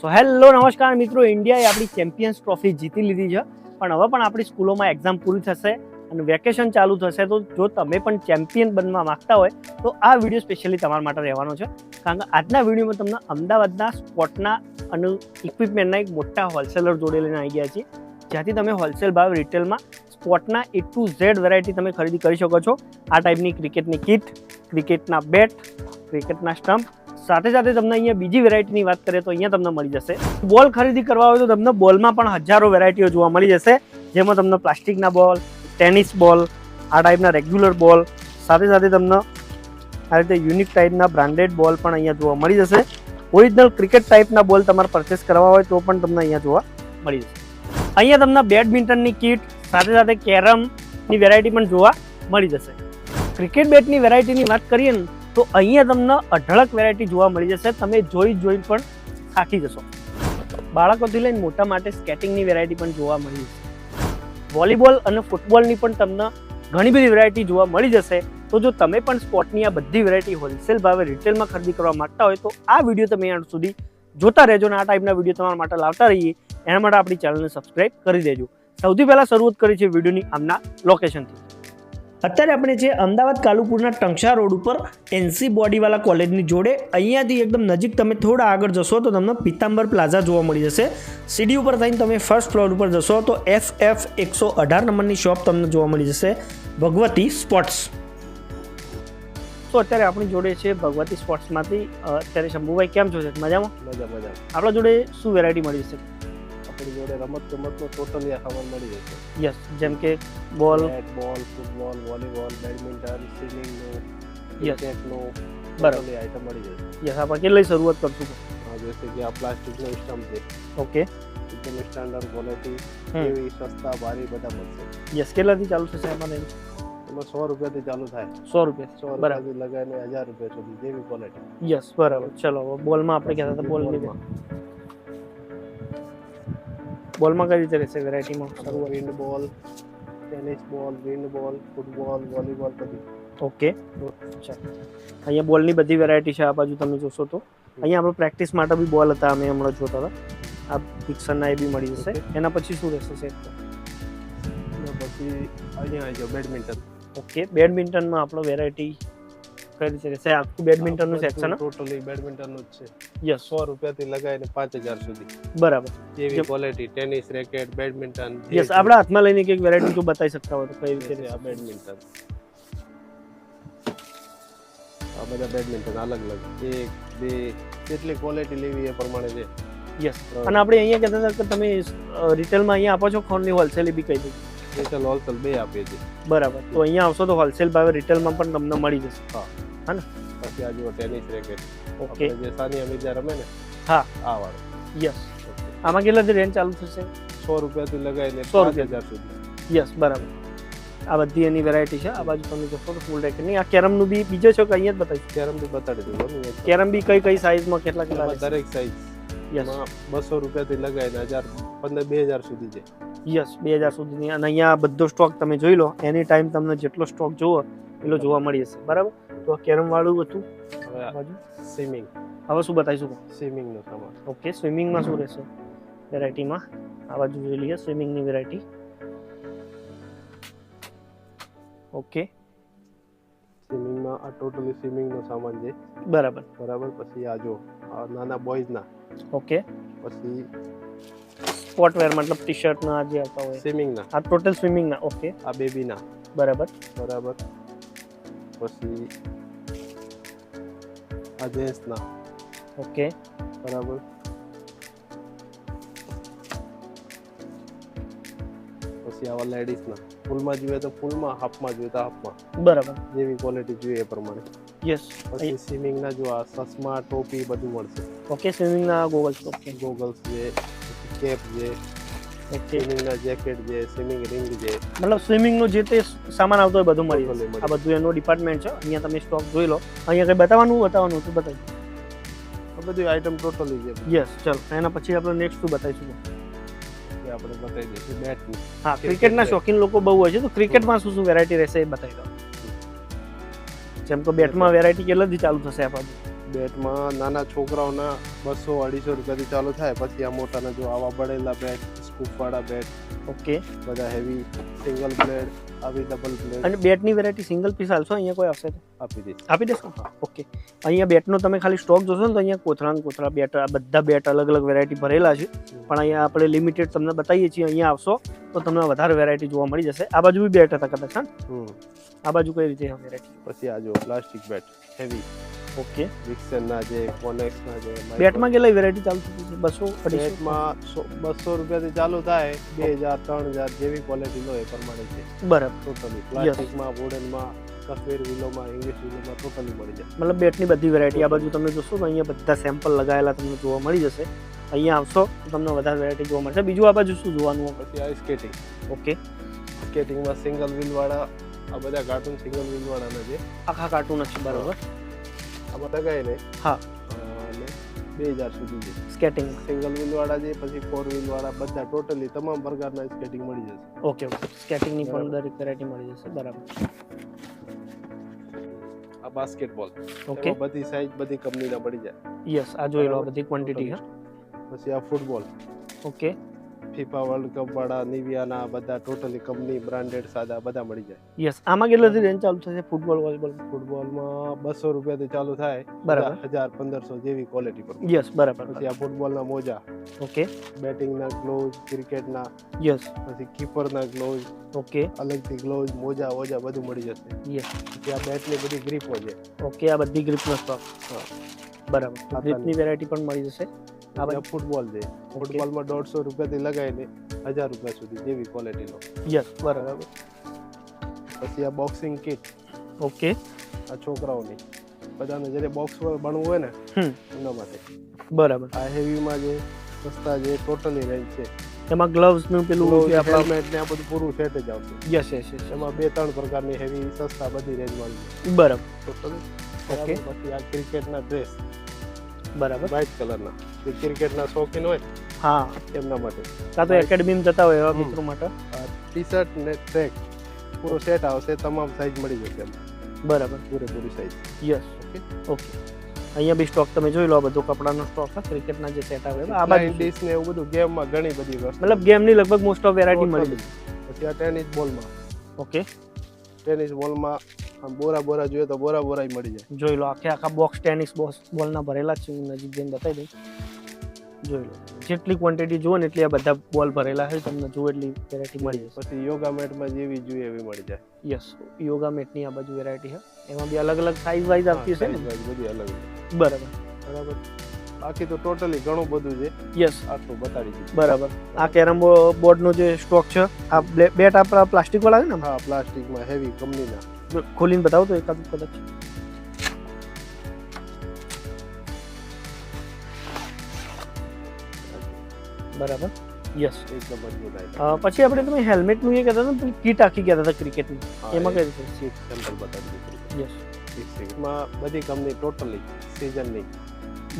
so hello નમસ્કાર મિત્રો ઇન્ડિયાએ આપણી ચેમ્પિયન્સ ટ્રોફી જીતી લીધી છે પણ હવે પણ આપણી સ્કૂલોમાં એક્ઝામ પૂરી થશે અને વેકેશન ચાલુ થશે તો જો તમે પણ ચેમ્પિયન બનવા માગતા હોય તો આ વિડીયો સ્પેશિયલી તમારા માટે રહેવાનો છે કારણ કે આજના વિડીયોમાં તમને અમદાવાદના સ્પોર્ટના અને ઇક્વિપમેન્ટના એક મોટા હોલસેલર જોડે લઈને આવી ગયા છીએ જ્યાંથી તમે હોલસેલ ભાવ રિટેલમાં સ્પોર્ટના એ ટુ ઝેડ વેરાયટી તમે ખરીદી કરી શકો છો આ ટાઈપની ક્રિકેટની કિટ ક્રિકેટના બેટ ક્રિકેટના સ્ટમ્પ સાથે સાથે તમને અહીંયા બીજી વેરાયટીની વાત કરીએ તો અહીંયા તમને મળી જશે બોલ ખરીદી કરવા હોય તો તમને બોલમાં પણ હજારો વેરાયટીઓ જોવા મળી જશે જેમાં તમને પ્લાસ્ટિકના બોલ ટેનિસ બોલ આ ટાઈપના રેગ્યુલર બોલ સાથે સાથે તમને આ રીતે યુનિક ટાઈપના બ્રાન્ડેડ બોલ પણ અહીંયા જોવા મળી જશે ઓરિજિનલ ક્રિકેટ ટાઈપના બોલ તમારે પરચેસ કરવા હોય તો પણ તમને અહીંયા જોવા મળી જશે અહીંયા તમને બેડમિન્ટનની કીટ સાથે સાથે કેરમની વેરાયટી પણ જોવા મળી જશે ક્રિકેટ બેટની વેરાયટીની વાત કરીએ ને તો અહીંયા તમને અઢળક વેરાયટી જોવા મળી જશે તમે જોઈ જોઈ પણ થાકી જશો બાળકોથી લઈને મોટા માટે સ્કેટિંગની વેરાયટી પણ જોવા મળી જશે વોલીબોલ અને ફૂટબોલની પણ તમને ઘણી બધી વેરાયટી જોવા મળી જશે તો જો તમે પણ સ્પોર્ટની આ બધી વેરાયટી હોલસેલ ભાવે રિટેલમાં ખરીદી કરવા માગતા હોય તો આ વિડીયો તમે અહીંયા સુધી જોતા રહેજો અને આ ટાઈપના વિડીયો તમારા માટે લાવતા રહીએ એના માટે આપણી ચેનલને સબસ્ક્રાઈબ કરી દેજો સૌથી પહેલાં શરૂઆત કરી છે વિડીયોની આમના લોકેશનથી અત્યારે આપણે જે અમદાવાદ કાલુપુરના ટંકશા રોડ ઉપર એનસી બોડીવાલા કોલેજની જોડે અહીંયાથી એકદમ નજીક તમે થોડા આગળ જશો તો તમને પિત્તાંબર પ્લાઝા જોવા મળી જશે સીડી ઉપર થઈને તમે ફર્સ્ટ ફ્લોર ઉપર જશો તો એફ એફ એકસો અઢાર નંબરની શોપ તમને જોવા મળી જશે ભગવતી સ્પોર્ટ્સ તો અત્યારે આપણી જોડે છે ભગવતી સ્પોર્ટ્સમાંથી અત્યારે શંભુભાઈ કેમ છો છે મજામાં મજા મજા આપણા જોડે શું વેરાયટી મળી જશે આપણી જોડે રમત ગમતનો ટોટલી આ સામાન મળી જશે યસ જેમ કે ball bat ball football volleyball badminton સ્વિમિંગનું ક્રિકેટનું બરાબર આઈટમ મળી જશે યસ આપણે કેટલી શરૂઆત કરશું જૈसे कि आप प्लास्टिक નો સ્ટમ્પ છે ઓકે એકદમ સ્ટાન્ડર્ડ ક્વોલિટી એવી સસ્તા ભારી બધા મળશે યસ કેટલાથી ચાલુ થશે એમાં એમાં સો રૂપિયાથી ચાલુ થાય સો રૂપિયા સો બરાબર લગાવીને હજાર રૂપિયા સુધી જેવી ક્વોલિટી યસ બરાબર ચલો બોલમાં આપણે કહેતા હતા બોલની બોલમાં કઈ રીતે રહેશે વેરાયટીમાં સર્વ વિન્ડ બોલ ટેનિસ બોલ વિન્ડ બોલ ફૂટબોલ વોલીબોલ બધી ઓકે અચ્છા અહીંયા બોલની બધી વેરાયટી છે આ બાજુ તમે જોશો તો અહીંયા આપણે પ્રેક્ટિસ માટે બી બોલ હતા અમે હમણાં જોતા હતા આ ફિક્સરના એ બી મળી જશે એના પછી શું રહેશે સેટ પછી અહીંયા આવી જાઓ બેડમિન્ટન ઓકે બેડમિન્ટનમાં આપણો વેરાયટી ખરીદી શકે છે આખું બેડમિન્ટનનું સેક્શન ટોટલી બેડમિન્ટનનું જ છે યસ સો રૂપિયાથી લગાવીને પાંચ હજાર સુધી બરાબર એવી quality tennis racket badminton yes આપણા હાથમાં લઈને કંઈક વેરાયટી જો બતાવી શકતા હોય તો કઈ રીતે આ બેડમિન્ટન આ બધા બેડમિન્ટન અલગ અલગ એક બે કેટલી ક્વોલિટી લેવી એ પ્રમાણે છે યસ અને આપણે અહીંયા કહેતા હતા કે તમે રિટેલમાં અહીંયા આપો છો ફોનની હોલસેલ બી કહી દીધી રિટેલ હોલસેલ બે આપીએ છીએ બરાબર તો અહીંયા આવશો તો હોલસેલ ભાવે રિટેલમાં પણ તમને મળી જશે હા હા ને પછી આ જુઓ ટેનિસ રેકેટ ઓકે જે સાની અમીજા રમે ને હા આ વાળો યસ આમાં કેટલા રેન્જ ચાલુ થશે સો રૂપિયાથી લગાવીને સો રૂપિયા સુધી યસ બરાબર આ બધી એની વેરાયટી છે આ બાજુ તમે જોશો તો ફૂલ રેકેટ નહીં આ કેરમનું બી બીજો છો કે અહીંયા જ બતાવીશ કેરમ બી બતાડી દઉં કેરમ બી કઈ કઈ સાઈઝમાં કેટલા કેટલા દરેક સાઈઝ એમાં બસો રૂપિયાથી લગાવીને હજાર પંદર બે હજાર સુધી છે યસ બે હજાર સુધીની અને અહીંયા બધો સ્ટોક તમે જોઈ લો એની ટાઈમ તમને જેટલો સ્ટોક જોવો એટલો જોવા મળી જશે બરાબર તો કેરમ વાળું હતું સ્વિમિંગ હવે શું બતાવીશું સ્વિમિંગનો સામાન ઓકે સ્વિમિંગમાં શું રહેશે વેરાયટીમાં આ બાજુ જોઈ લઈએ સ્વિમિંગની વેરાયટી ઓકે સ્વિમિંગમાં આ ટોટલી સ્વિમિંગનો સામાન છે બરાબર બરાબર પછી આ જો આ નાના બોયઝના ઓકે પછી સ્પોર્ટવેર મતલબ ટી શર્ટ ના જે આવતા હોય સ્વિમિંગના આ ટોટલ સ્વિમિંગના ઓકે આ બેબીના બરાબર બરાબર પછી આ જેન્ટ્સના ઓકે બરાબર પછી આવા લેડીઝ ના ફૂલ માં જોઈએ તો ફૂલ માં હાફ માં જોઈએ તો હાફ માં બરાબર જેવી ક્વોલિટી જોઈએ એ પ્રમાણે યસ પછી સ્વિમિંગ ના જો આ ચશ્મા ટોપી બધું મળશે ઓકે સ્વિમિંગ ના ગોગલ્સ ઓકે ગોગલ્સ જે કેપ જે ઓકે સ્વિમિંગ ના જેકેટ જે સ્વિમિંગ રિંગ જે મતલબ સ્વિમિંગ નો જે તે સામાન આવતો હોય બધું મળી જશે આ બધું એનો ડિપાર્ટમેન્ટ છે અહીંયા તમે સ્ટોક જોઈ લો અહીંયા કઈ બતાવવાનું બતાવવાનું તો બતાવી બધી આઈટમ ટોટલી છે યસ ચાલો એના પછી આપણે નેક્સ્ટ શું બતાવીશું છે આપણે બતાવી દઈશું બેટની હા ક્રિકેટના શોખીન લોકો બહુ હોય છે તો ક્રિકેટમાં શું શું વેરાયટી રહેશે એ બતાવી દો જેમ કે માં વેરાયટી કેટલાથી ચાલુ થશે આપણને બેટમાં નાના છોકરાઓના બસો અઢીસો રૂપિયાથી ચાલુ થાય પછી આ મોટાના જો આવા બળેલા બેટ હૂફવાળા બેટ ઓકે બધા હેવી સિંગલ બ્લેડ આવી ડબલ બ્લેડ અને બેટની વેરાયટી સિંગલ પીસ હાલશો અહીંયા કોઈ આવશે આપી દે આપી દેશો ઓકે અહીંયા બેટનો તમે ખાલી સ્ટોક જોશો ને તો અહીંયા કોથળા કોથળા બેટ આ બધા બેટ અલગ અલગ વેરાયટી ભરેલા છે પણ અહીંયા આપણે લિમિટેડ તમને બતાવીએ છીએ અહીંયા આવશો તો તમને વધારે વેરાયટી જોવા મળી જશે આ બાજુ બી બેટ હતા કદાચ આ બાજુ કઈ રીતે વેરાયટી પછી આ જો પ્લાસ્ટિક બેટ હેવી ઓકે વિક્સન ના જે કોનેક્સ ના જે બેટમાં કેટલી વેરાયટી ચાલતી છો એડિશનમાં 200 રૂપિયા થી ચાલુ થાય 2000 3000 જેવી પોલિટીનો હે પ્રમાણ છે બરાબર ટોટલી પ્લાસ્ટિકમાં બોર્ડનમાં કસ્વેર વિનોમાં ઇંગ્લિશ વિનોમાં ટોટલી મળી જ મતલબ બેટની બધી વેરાઈટી આ बाजू તમે જોશો તો અહીંયા બધા સેમ્પલ લગાયેલા તમને જોવા મળી જશે અહીં આવશો તો તમને વધારે વેરાઈટી જોવા મળશે બીજુ આ बाजू શું જોવાનું છે આ સ્કેટિંગ ઓકે સ્કેટિંગમાં સિંગલ વિલ વાળા આ બધા કાર્ટન સિંગલ વિલ વાળાનો છે આખા કાર્ટન અક્ષર બરાબર આ બધા લગાયેલા હા બે હજાર સુધી છે સ્કેટિંગ સિંગલ વ્હીલવાળા છે પછી ફોર વ્હીલવાળા બધા ટોટલી તમામ પ્રકારના સ્કેટિંગ મળી જશે ઓકે ઓકે સ્કેટિંગની પણ દરેક વેરાયટી મળી જશે બરાબર આ બાસ્કેટબોલ ઓકે બધી સાઈઝ બધી કંપનીના મળી જાય યસ આ જોઈ લો બધી ક્વોન્ટિટી હા પછી આ football okay FIFA world cup વાળા નિવિયાના બધા ટોટલી કંપની બ્રાન્ડેડ સાદા બધા મળી જાય યસ આમાં કેટલો રેન્જ ચાલુ થશે ફૂટબોલ વોલીબોલ ફૂટબોલમાં બસો રૂપિયાથી ચાલુ થાય બરાબર હજાર પંદરસો જેવી ક્વોલિટી પર યસ બરાબર પછી આ ફૂટબોલના મોજા ઓકે બેટિંગના ગ્લોવ્સ ક્રિકેટના યસ પછી કીપરના ગ્લોવ્સ ઓકે અલગથી ગ્લોવ્સ મોજા વોજા બધું મળી જશે યસ પછી આ બેટની બધી ગ્રીપો છે ઓકે આ બધી ગ્રીપનો સ્ટોક હા બરાબર રીતની વેરાયટી પણ મળી જશે આ ફૂટબોલ છે ફૂટબોલમાં દોઢસો રૂપિયાથી લગાવીને હજાર રૂપિયા સુધી જેવી ક્વોલિટીનો યસ બરાબર પછી આ બોક્સિંગ કિટ ઓકે આ છોકરાઓની બધાને જ્યારે બોક્સ બનવું હોય ને એના માટે બરાબર આ હેવીમાં જે સસ્તા જે ટોટલી રેન્જ છે એમાં ગ્લવ્સ નું પેલું હેલ્મેટ ને આ બધું પૂરું સેટ જ આવશે યસ યસ યસ એમાં બે ત્રણ પ્રકારની હેવી સસ્તા બધી રેન્જ મળી બરાબર ટોટલી ઓકે બાકી આ ક્રિકેટના ડ્રેસ બરાબર વ્હાઇટ કલરના જે ક્રિકેટના શોખીન હોય હા એમના માટે કાં તો એકેડમીમાં જતા હોય એવા મિત્રો માટે ટી શર્ટ ને ટ્રેક પૂરો સેટ આવશે તમામ સાઈઝ મળી જશે બરાબર પૂરેપૂરી સાઈઝ યસ ઓકે ઓકે અહીંયા બી સ્ટોક તમે જોઈ લો બધો કપડાનો સ્ટોક છે ક્રિકેટના જે સેટ આવે આ બાજુ ડિશ ને એવું બધું ગેમમાં ઘણી બધી વસ્તુ મતલબ ગેમની લગભગ મોસ્ટ ઓફ વેરાયટી મળી જશે પછી આ ટેનિસ બોલમાં ઓકે ટેનિસ બોલમાં બોરા બોરા જોએ તો બોરા બોરાઈ મડી જાય જોઈ લો આ કે આખા બોક્સ ટેનિંગ બોસ બોલ ના ભરેલા છે હું નજીક જઈને બતાઈ દઉં જોઈ લો કેટલી ક્વોન્ટિટી જોવો ને એટલે આ બધા બોલ ભરેલા છે તમને જો એટલે વેરાઈટી મળી જાય પછી યોગા મેટ માં જેવી જોઈએ એવી મળી જાય યસ યોગા મેટ ની આ બધી વેરાઈટી છે એમાં ભી અલગ અલગ સાઈઝ વાઈઝ આપતી છે ને બધી બધી અલગ બરાબર બરાબર બાકી તો ટોટલી ઘણું બધું છે યસ આ તો બતાડી દીધું બરાબર આ કેરમબો બોર્ડ નો જે સ્ટોક છે આ બેટ આપડા પ્લાસ્ટિક વાળા ને પ્લાસ્ટિક માં હેવી કમનીના खोलिन बताओ तो एक आध कलर બરાબર યસ એકદમ મજબૂત આવી પછી આપણે તમે હેલ્મેટ નું એ કહેતા હતા પેલી કીટ આખી કહેતા હતા ક્રિકેટ ની એમાં કઈ રીતે સેમ્પલ બતાવી યસ માં બધી કંપની ટોટલી સિઝન ની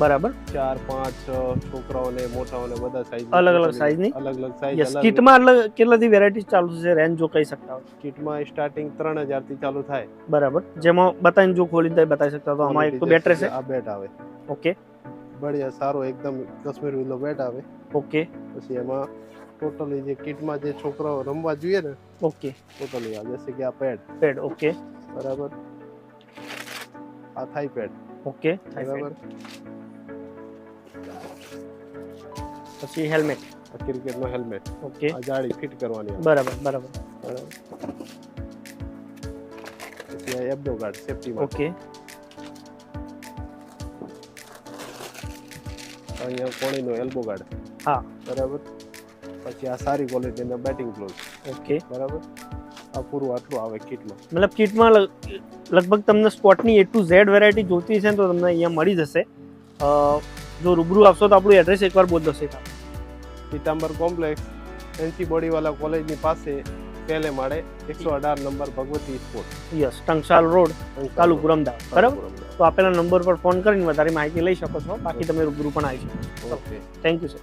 બરાબર ચાર પાંચ છોકરાઓને મોટાઓને બધા સાઈઝ અલગ અલગ સાઈઝની અલગ અલગ સાઈઝ યસ કિટમાં અલગ કેટલાથી વેરાયટી ચાલુ છે રેન્જ જો કહી શકતા હો કિટમાં સ્ટાર્ટિંગ 3000 થી ચાલુ થાય બરાબર જેમાં બતાવીને જો ખોલી દે બતાવી શકતા તો આમાં એક તો બેટ રહેશે આ બેટ આવે ઓકે બઢિયા સારો એકદમ કશ્મીર વિલો બેટ આવે ઓકે પછી એમાં ટોટલી જે કિટમાં જે છોકરાઓ રમવા જોઈએ ને ઓકે ટોટલી આ જશે કે આ પેડ પેડ ઓકે બરાબર આ થાય પેડ ઓકે બરાબર પછી હેલ્મેટ ક્રિકેટનો હેલ્મેટ ઓકે આ જાળી ફિટ કરવાની બરાબર બરાબર પછી એબડો ગાર્ડ સેફટી ઓકે અહીંયા કોણીનો એલ્બો ગાર્ડ હા બરાબર પછી આ સારી ક્વોલિટી ક્વોલિટીના બેટિંગ ગ્લોવ્સ ઓકે બરાબર આ પૂરું આટલું આવે કિટમાં મતલબ કિટમાં લગભગ તમને સ્પોર્ટની એ ટુ ઝેડ વેરાયટી જોતી છે તો તમને અહીંયા મળી જશે જો રૂબરૂ આવશો તો આપણું એડ્રેસ એકવાર બોલ દો શેખા પીતાંબર કોમ્પ્લેક્સ એનસી બોડીવાલા કોલેજની પાસે પહેલે માળે એકસો અઢાર number Bhagwati sport yes Tankshal road તાલુકુ Ahmedabad બરાબર તો આપેલા નંબર પર ફોન કરીને વધારે માહિતી લઈ શકો છો બાકી તમે રૂબરૂ પણ આવી શકો ઓકે થેન્ક યુ સર